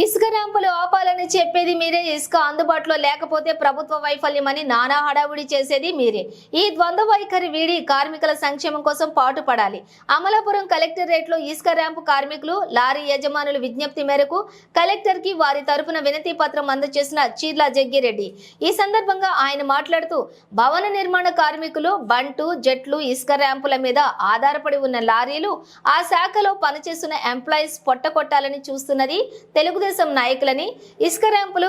ఇసుక ర్యాంపులు ఆపాలని చెప్పేది మీరే ఇసుక అందుబాటులో లేకపోతే ప్రభుత్వ వైఫల్యమని నానా హడావుడి చేసేది మీరే. ఈ ద్వంద్వ వైఖరి వీడి కార్మికుల సంక్షేమం కోసం పాటుపడాలి. అమలాపురం కలెక్టరేట్లో ఇసుక ర్యాంపు కార్మికులు లారీ యజమానుల విజ్ఞప్తి మేరకు కలెక్టర్కి వారి తరపున వినతి పత్రం అందజేసిన చీర్ల జగ్గిరెడ్డి. ఈ సందర్భంగా ఆయన మాట్లాడుతూ భవన నిర్మాణ కార్మికులు బంటు జట్లు ఇసుక ర్యాంపుల మీద ఆధారపడి ఉన్న లారీలు ఆ శాఖలో పనిచేస్తున్న ఎంప్లాయీస్ పొట్టకొట్టాలని చూస్తున్నది తెలుగు తెలుగుదేశం నాయకులని ఇసుక ర్యాంపులు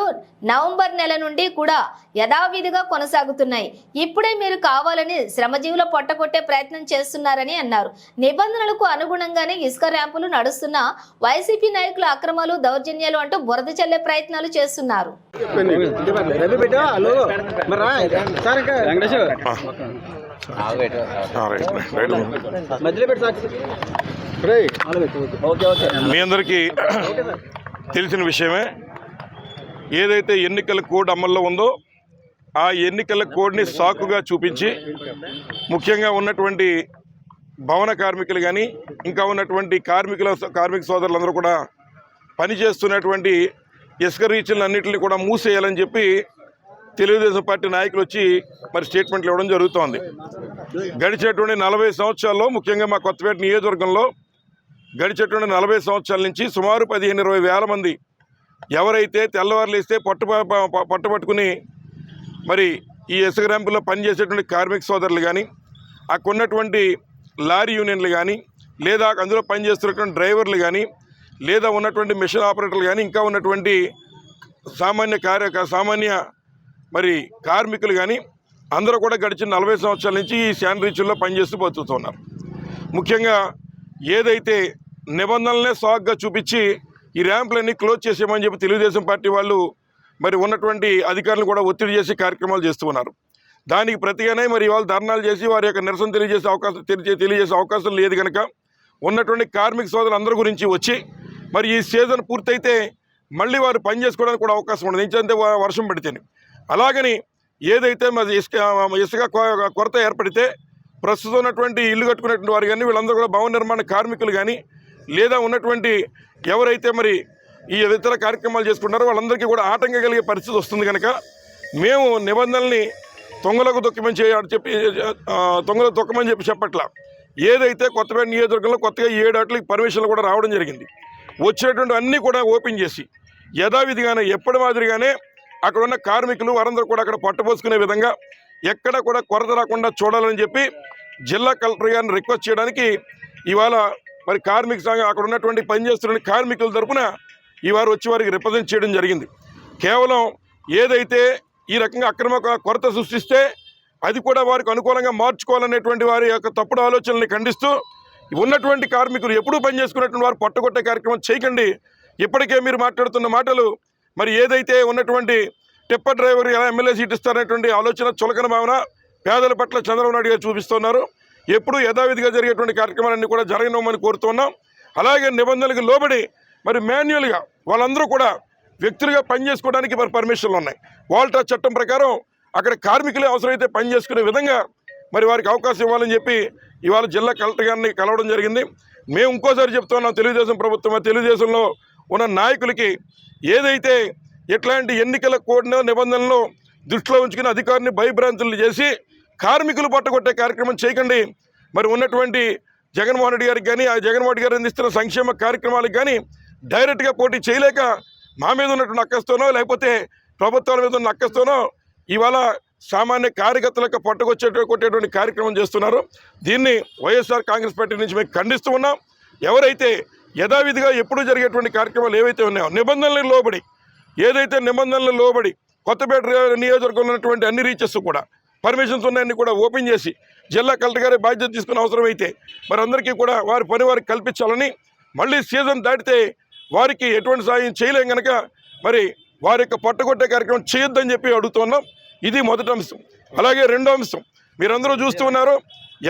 నవంబర్ నెల నుండి కూడా యథావిధిగా కొనసాగుతున్నాయి. ఇప్పుడే మీరు కావాలని శ్రమజీవుల పొట్టగొట్టే ప్రయత్నం చేస్తున్నారని అన్నారు. నిబంధనలకు అనుగుణంగానే ఇసుక ర్యాంపులు నడుస్తున్న వైసీపీ నాయకుల అక్రమాలు దౌర్జన్యాలు అంటూ బురద చల్లే ప్రయత్నాలు చేస్తున్నారు. మీ అందరికీ తెలిసిన విషయమే. ఏదైతే ఎన్నికల కోడ్ అమల్లో ఉందో ఆ ఎన్నికల కోడ్ని సాకుగా చూపించి ముఖ్యంగా ఉన్నటువంటి భవన కార్మికులు కానీ ఇంకా ఉన్నటువంటి కార్మికుల కార్మిక సోదరులందరూ కూడా పనిచేస్తున్నటువంటి ఇసుక రీచ్లన్నింటినీ కూడా మూసేయాలని చెప్పి తెలుగుదేశం పార్టీ నాయకులు వచ్చి మరి స్టేట్మెంట్లు ఇవ్వడం జరుగుతోంది. గడిచేటువంటి నలభై సంవత్సరాల్లో ముఖ్యంగా మా కొత్తపేట నియోజకవర్గంలో గడిచేటువంటి నలభై సంవత్సరాల నుంచి సుమారు పదిహేను ఇరవై వేల మంది ఎవరైతే తెల్లవారులు ఇస్తే పట్టు పట్టుబట్టుకుని మరి ఈ ఇసుక ర్యాంపులో పనిచేసేటువంటి కార్మిక సోదరులు కానీ అక్కడ ఉన్నటువంటి లారీ యూనియన్లు కానీ లేదా అందులో పనిచేస్తున్నటువంటి డ్రైవర్లు కానీ లేదా ఉన్నటువంటి మిషన్ ఆపరేటర్లు కానీ ఇంకా ఉన్నటువంటి సామాన్య కార్య సామాన్య మరి కార్మికులు కానీ అందరూ కూడా గడిచిన నలభై సంవత్సరాల నుంచి ఈ శానిటరీచుల్లో పనిచేస్తూ బతుకుతున్నారు. ముఖ్యంగా ఏదైతే నిబంధనలనే సాగ్గా చూపించి ఈ ర్యాంపులన్నీ క్లోజ్ చేసేయమని చెప్పి తెలుగుదేశం పార్టీ వాళ్ళు మరి ఉన్నటువంటి అధికారులు కూడా ఒత్తిడి చేసి కార్యక్రమాలు చేస్తూ ఉన్నారు. దానికి ప్రతిగానే మరి ఇవాళ ధర్నాలు చేసి వారి యొక్క నిరసన తెలియజేసే అవకాశం తెలియజే తెలియజేసే అవకాశం లేదు కనుక ఉన్నటువంటి కార్మిక సోదరులు అందరి గురించి వచ్చి మరి ఈ సీజన్ పూర్తయితే మళ్ళీ వారు పని చేసుకోవడానికి కూడా అవకాశం ఉండదు. ఇంకంతే వర్షం పడితేనే. అలాగని ఏదైతే మరి ఇసుక ఇసుక కొ- కొరత ఏర్పడితే ప్రస్తుతం ఉన్నటువంటి ఇల్లు కట్టుకునేటువంటి వారు కానీ వీళ్ళందరూ కూడా భవన నిర్మాణ కార్మికులు కానీ లేదా ఉన్నటువంటి ఎవరైతే మరి ఈ ఇతర కార్యక్రమాలు చేసుకుంటారో వాళ్ళందరికీ కూడా ఆటంకం కలిగే పరిస్థితి వస్తుంది కనుక మేము నిబంధనల్ని తొంగలకు దొక్కమని చేయ చెప్పి ఆ, తొంగలకు దొక్కమని చెప్పి చెప్పట్లా. ఏదైతే కొత్తపేట నియోజకవర్గంలో కొత్తగా ఏడు ఆటలకి పర్మిషన్లు కూడా రావడం జరిగింది. వచ్చినటువంటి అన్నీ కూడా ఓపెన్ చేసి యథావిధిగానే ఎప్పటి మాదిరిగానే అక్కడ ఉన్న కార్మికులు వారందరూ కూడా అక్కడ పట్టుపోసుకునే విధంగా ఎక్కడ కూడా కొరత రాకుండా చూడాలని చెప్పి జిల్లా కలెక్టర్ గారిని రిక్వెస్ట్ చేయడానికి ఇవాళ మరి కార్మిక సంఘం అక్కడ ఉన్నటువంటి పనిచేస్తున్న కార్మికుల తరపున వారు వచ్చి వారికి రిప్రజెంట్ చేయడం జరిగింది. కేవలం ఏదైతే ఈ రకంగా అక్రమ కొరత సృష్టిస్తే అది కూడా వారికి అనుకూలంగా మార్చుకోవాలనేటువంటి వారి యొక్క తప్పుడు ఆలోచనల్ని ఖండిస్తూ ఉన్నటువంటి కార్మికులు ఎప్పుడూ పనిచేసుకున్నటువంటి వారు పట్టుకొట్టే కార్యక్రమం చేయకండి. ఇప్పటికే మీరు మాట్లాడుతున్న మాటలు మరి ఏదైతే ఉన్నటువంటి టిప్పర్ డ్రైవర్ ఎలా ఎమ్మెల్యే సీట్ ఇస్తారనేటువంటి ఆలోచన చులకన భావన పేదల పట్ల చంద్రబాబు నాయుడు గారు చూపిస్తున్నారు. ఎప్పుడు యథావిధిగా జరిగేటువంటి కార్యక్రమాలన్నీ కూడా జరగనివ్వమని కోరుతున్నాం. అలాగే నిబంధనలకు లోబడి మరి మాన్యువల్గా వాళ్ళందరూ కూడా వ్యక్తులుగా పనిచేసుకోవడానికి మరి పర్మిషన్లు ఉన్నాయి. వాల్టా చట్టం ప్రకారం అక్కడ కార్మికులే అవసరమైతే పని చేసుకునే విధంగా మరి వారికి అవకాశం ఇవ్వాలని చెప్పి ఇవాళ జిల్లా కలెక్టర్ గారిని కలవడం జరిగింది. మేము ఇంకోసారి చెప్తున్నాం తెలుగుదేశం ప్రభుత్వం తెలుగుదేశంలో ఉన్న నాయకులకి ఏదైతే ఇట్లాంటి ఎన్నికల కోడ్ నిబంధనలు దృష్టిలో ఉంచుకుని అధికారిని భయభ్రాంతులు చేసి కార్మికులు పట్టగొట్టే కార్యక్రమం చేయకండి. మరి ఉన్నటువంటి జగన్మోహన్ రెడ్డి గారికి కానీ ఆ జగన్మోహన్ రెడ్డి గారు అందిస్తున్న సంక్షేమ కార్యక్రమాలకు కానీ డైరెక్ట్గా పోటీ చేయలేక మా మీద ఉన్నటువంటి అక్కస్తోనో లేకపోతే ప్రభుత్వాల మీద ఉన్న అక్కస్తోనో ఇవాళ సామాన్య కార్యకర్తలకు పట్టుకొచ్చే కొట్టేటువంటి కార్యక్రమం చేస్తున్నారు. దీన్ని వైఎస్ఆర్ కాంగ్రెస్ పార్టీ నుంచి మేము ఖండిస్తూ ఉన్నాం. ఎవరైతే యథావిధిగా ఎప్పుడు జరిగేటువంటి కార్యక్రమాలు ఏవైతే ఉన్నాయో నిబంధనలకు లోబడి ఏదైతే నిబంధనలకు లోబడి కొత్తపేట నియోజకవర్గంలో ఉన్నటువంటి అన్ని రీచెస్ కూడా పర్మిషన్స్ ఉన్నాయన్ని కూడా ఓపెన్ చేసి జిల్లా కలెక్టర్ గారి బాధ్యత తీసుకునే అవసరం అయితే మరి అందరికీ కూడా వారి పని వారికి కల్పించాలని మళ్ళీ సీజన్ దాటితే వారికి ఎటువంటి సాయం చేయలేం కనుక మరి వారి యొక్క పట్టుకొట్టే కార్యక్రమం చేయొద్దని చెప్పి అడుగుతున్నాం. ఇది మొదటి అంశం. అలాగే రెండో అంశం. మీరందరూ చూస్తూ ఉన్నారు.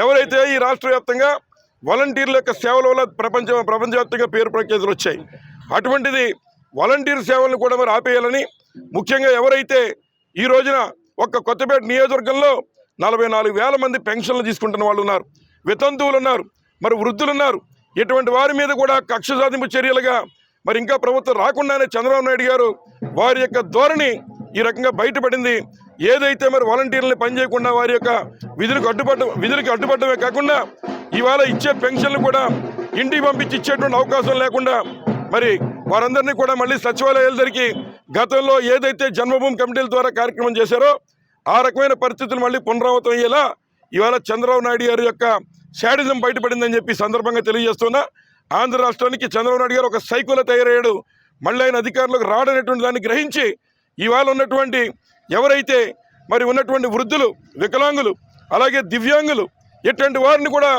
ఎవరైతే ఈ రాష్ట్ర వ్యాప్తంగా వాలంటీర్ల యొక్క సేవల వల్ల ప్రపంచ ప్రపంచవ్యాప్తంగా పేరు ప్రఖ్యాతులు వచ్చాయి. అటువంటిది వాలంటీర్ సేవలను కూడా మరి ఆపేయాలని ముఖ్యంగా ఎవరైతే ఈ రోజున ఒక్క కొత్తపేట నియోజకవర్గంలో నలభై నాలుగు వేల మంది పెన్షన్లు తీసుకుంటున్న వాళ్ళు ఉన్నారు. వితంతువులు ఉన్నారు. మరి వృద్ధులు ఉన్నారు. ఇటువంటి వారి మీద కూడా కక్ష సాధింపు చర్యలుగా మరి ఇంకా ప్రభుత్వం రాకుండానే చంద్రబాబు నాయుడు గారు వారి యొక్క ధోరణి ఈ రకంగా బయటపడింది. ఏదైతే మరి వాలంటీర్లని పనిచేయకుండా వారి యొక్క విధులకు అడ్డుపడ్డ విధులకు అడ్డుపడమే కాకుండా ఇవాళ ఇచ్చే పెన్షన్లు కూడా ఇంటికి పంపించి ఇచ్చేటువంటి అవకాశం లేకుండా మరి వారందరినీ కూడా మళ్ళీ సచివాలయాల దగ్గరికి గతంలో ఏదైతే జన్మభూమి కమిటీల ద్వారా కార్యక్రమం చేశారో ఆ రకమైన పరిస్థితులు మళ్ళీ పునరావృతం అయ్యేలా ఇవాళ చంద్రబాబు నాయుడు గారి యొక్క శాడిజం బయటపడిందని చెప్పి సందర్భంగా తెలియజేస్తున్నా. ఆంధ్ర రాష్ట్రానికి చంద్రబాబు నాయుడు గారు ఒక సైకుల తయారయ్యాడు. మళ్ళీ ఆయన అధికారంలోకి రాడనేటువంటి దాన్ని గ్రహించి ఇవాళ ఉన్నటువంటి ఎవరైతే మరి ఉన్నటువంటి వృద్ధులు వికలాంగులు అలాగే దివ్యాంగులు ఇటువంటి వారిని కూడా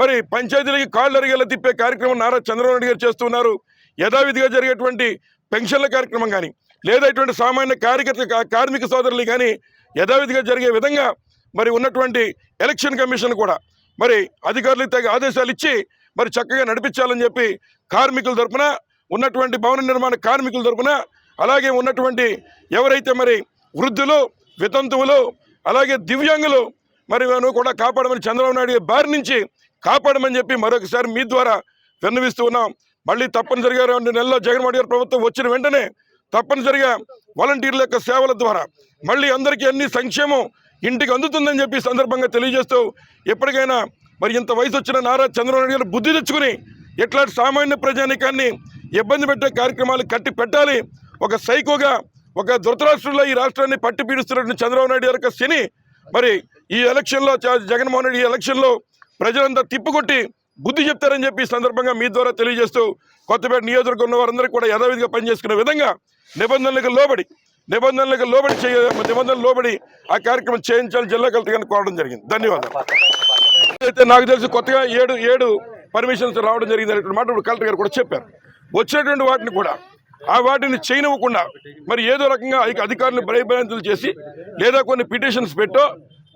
మరి పంచాయతీలకి కాళ్ళు అరిగేలా తిప్పే కార్యక్రమం నారా చంద్రబాబు నాయుడు గారు చేస్తున్నారు. యథావిధిగా జరిగేటువంటి పెన్షన్ల కార్యక్రమం కానీ లేదా ఇటువంటి సామాన్య కార్యకర్త కార్మిక సోదరులు కానీ యథావిధిగా జరిగే విధంగా మరి ఉన్నటువంటి ఎలక్షన్ కమిషన్ కూడా మరి అధికారులకు తగ్గ ఆదేశాలు ఇచ్చి మరి చక్కగా నడిపించాలని చెప్పి కార్మికుల తరపున ఉన్నటువంటి భవన నిర్మాణ కార్మికుల తరపున అలాగే ఉన్నటువంటి ఎవరైతే మరి వృద్ధులు వితంతువులు అలాగే దివ్యాంగులు మరి మనం కూడా కాపాడమని చంద్రబాబు నాయుడు బారి నుంచి కాపాడమని చెప్పి మరొకసారి మీ ద్వారా విన్నవిస్తూ ఉన్నాం. మళ్ళీ తప్పనిసరిగా రెండు నెలల్లో జగన్మోహన్ గారి ప్రభుత్వం వచ్చిన వెంటనే తప్పనిసరిగా వాలంటీర్ల యొక్క సేవల ద్వారా మళ్ళీ అందరికీ అన్ని సంక్షేమం ఇంటికి అందుతుందని చెప్పి సందర్భంగా తెలియజేస్తూ ఎప్పటికైనా మరి ఇంత వయసు వచ్చిన నారా చంద్రబాబు నాయుడు గారు బుద్ధి తెచ్చుకుని ఇట్లాంటి సామాన్య ప్రజానికాన్ని ఇబ్బంది పెట్టే కార్యక్రమాలు కట్టి పెట్టాలి. ఒక సైకోగా ఒక ధృతరాష్ట్రంలో ఈ రాష్ట్రాన్ని పట్టి పీడిస్తున్నటువంటి చంద్రబాబు నాయుడు గారి శని మరి ఈ ఎలక్షన్లో జగన్మోహన్ రెడ్డి ఈ ఎలక్షన్లో ప్రజలంతా తిప్పుకొట్టి బుద్ధి చెప్తారని చెప్పి సందర్భంగా మీ ద్వారా తెలియజేస్తూ కొత్తపేట నియోజకవర్గంలో వారందరికీ కూడా యథావిధిగా పనిచేసుకునే విధంగా నిబంధనలకు లోబడి నిబంధనలకు లోబడి చేయ నిబంధనలు లోబడి ఆ కార్యక్రమం చేయించాలని జిల్లా కలెక్టర్ గారిని కోరడం జరిగింది. ధన్యవాదాలు. అయితే నాకు తెలిసి కొత్తగా ఏడు ఏడు పర్మిషన్స్ రావడం జరిగింది అనేటువంటి మాట ఇప్పుడు కలెక్టర్ గారు కూడా చెప్పారు. వచ్చినటువంటి వాటిని కూడా ఆ వాటిని చేయనివ్వకుండా మరి ఏదో రకంగా అధికారులు భయభ్రాంతులు చేసి లేదా కొన్ని పిటిషన్స్ పెట్టో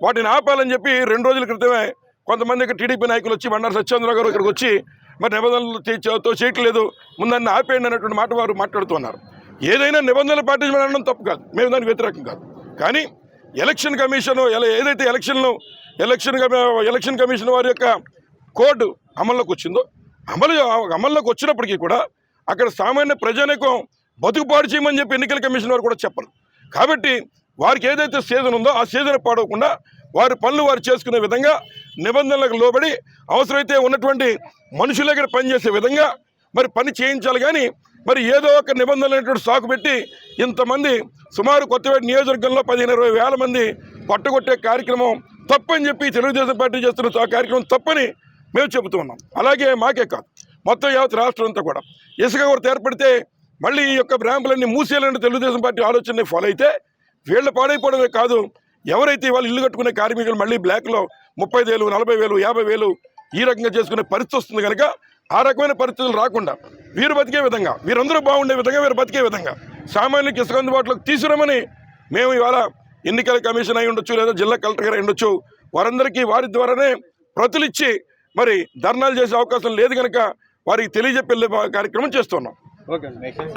వాటిని ఆపాలని చెప్పి రెండు రోజుల క్రితమే కొంతమంది టీడీపీ నాయకులు వచ్చి బండారు సత్యేంద్రరావు గారు ఇక్కడికి వచ్చి మరి నిబంధనలు చే- చేయట్లేదు ముందన్న ఆపేయండి అనేటువంటి మాట వారు మాట్లాడుతున్నారు. ఏదైనా నిబంధనలు పాటించమని అనడం తప్పు కాదు. మేము దానికి వ్యతిరేకం కాదు. కానీ ఎలక్షన్ కమిషన్ ఎలా ఏదైతే ఎలక్షన్లు ఎలక్షన్ కమి- ఎలక్షన్ కమిషన్ వారి యొక్క కోడ్ అమల్లోకి వచ్చిందో అమలు అమల్లోకి వచ్చినప్పటికీ కూడా అక్కడ సామాన్య ప్రజానికం బతుకుపాటు చేయమని చెప్పి ఎన్నికల కమిషన్ వారు కూడా చెప్పరు. కాబట్టి వారికి ఏదైతే సీజన్ ఉందో ఆ సీజన్ పాడవకుండా వారి పనులు వారు చేసుకునే విధంగా నిబంధనలకు లోబడి అవసరమైతే ఉన్నటువంటి మనుషుల దగ్గర పనిచేసే విధంగా మరి పని చేయించాలి కానీ మరి ఏదో ఒక నిబంధనలు సాకు పెట్టి ఇంతమంది సుమారు కొత్తపేట నియోజకవర్గంలో పదిహేను ఇరవై వేల మంది పట్టుకొట్టే కార్యక్రమం తప్పని చెప్పి తెలుగుదేశం పార్టీ చేస్తున్న ఆ కార్యక్రమం తప్పని మేము చెబుతూ ఉన్నాం. అలాగే మాకే కాదు. మొత్తం యావత్ రాష్ట్రం అంతా కూడా. ఇసుక కొరత ఏర్పడితే మళ్ళీ ఈ యొక్క బ్రాంపులన్నీ మూసేయాలని తెలుగుదేశం పార్టీ ఆలోచనని ఫాలో అయితే వీళ్ళ పాడైపోవడమే కాదు. ఎవరైతే వాళ్ళు ఇల్లు కట్టుకునే కార్మికులు మళ్ళీ బ్లాక్లో ముప్పై వేలు నలభై వేలు యాభై వేలు ఈ రకంగా చేసుకునే పరిస్థితి వస్తుంది కనుక ఆ రకమైన పరిస్థితులు రాకుండా వీరు బతికే విధంగా వీరందరూ బాగుండే విధంగా వీరు బతికే విధంగా సామాన్యులకు ఇసుక అందుబాటులోకి తీసుకురమని మేము ఇవాళ ఎన్నికల కమిషన్ అయి ఉండొచ్చు లేదా జిల్లా కలెక్టర్ గారు అయి ఉండొచ్చు వారందరికీ వారి ద్వారానే ప్రతులిచ్చి మరి ధర్నాలు చేసే అవకాశం లేదు కనుక వారికి తెలియజెప్పే కార్యక్రమం చేస్తున్నాం. ఓకే